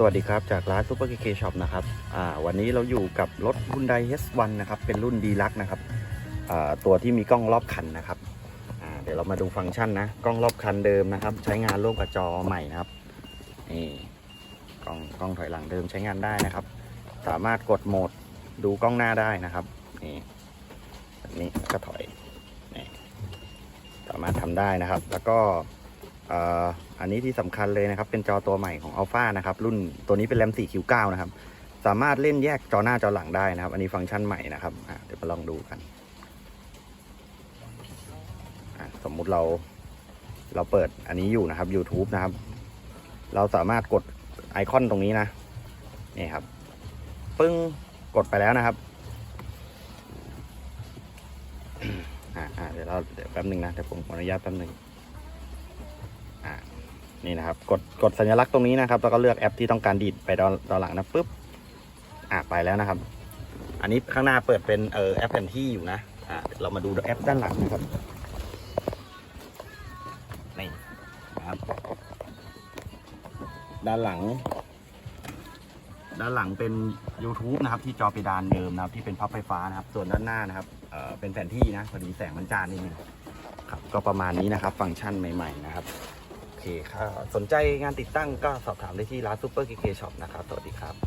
สวัสดีครับ จากร้าน Super KK Shop นะครับวันนี้เราอยู่กับรถ Hyundai H1 นนะครับ เป็นรุ่นดีลักนะครับตัวที่มีกล้องรอบคันนะครับเดี๋ยวเรามาดูฟังก์ชันนะ กล้องรอบคันเดิมนะครับ ใช้งานร่วมกับจอใหม่นะครับนี่กล้องกล้องถอยหลังเดิมใช้งานได้นะครับ สามารถกดโหมดดูกล้องหน้าได้นะครับนี่แบบนี้ก็ถอยนี่สามารถทำได้นะครับ แล้วก็ อันนี้ที่สำคัญเลยนะครับ เป็นจอตัวใหม่ของ Alpha นะครับ รุ่นตัวนี้เป็นแรม 4Q9 นะครับ สามารถเล่นแยกจอหน้าจอหลังได้นะครับ อันนี้ฟังก์ชันใหม่นะครับเดี๋ยวมาลองดูกันสมมุติเราเราเปิดอันนี้อยู่นะครับ YouTube นะครับ เราสามารถกดไอคอนตรงนี้นะนี่ครับ ปึ้งกดไปแล้วนะครับอ่าอ่าเดี๋ยวเราเดี๋ยวแป๊บหนึ่งนะเดี๋ยวผมขออนุญาตแป๊บหนึ่ง อ่านี่นะครับ กดกดสัญลักษณ์ตรงนี้นะครับแล้วก็เลือกแอปที่ต้องการดีดไปดอนดอนหลังนะปุ๊บอ่าไปแล้วนะครับ อันนี้ข้างหน้าเปิดเป็นเออแอปแผนที่อยู่นะอ่าเรามาดูแอปด้านหลังนะครับนี่นะครับ ด้านหลัง ด้านหลังเป็น YouTube นะครับ ที่จอเพดานเดิมนะครับ ที่เป็นพับไฟฟ้านะครับ ส่วนด้านหน้านะครับเออเป็นแผนที่นะพอดีแสงมันจานิดนึงครับก็ประมาณนี้นะครับ ฟังก์ชันใหม่ ๆ นะครับ เคครับสนใจงานติดตั้งก็สอบถามได้ที่ร้านซูเปอร์เคเคช็อปนะครับ สวัสดีครับ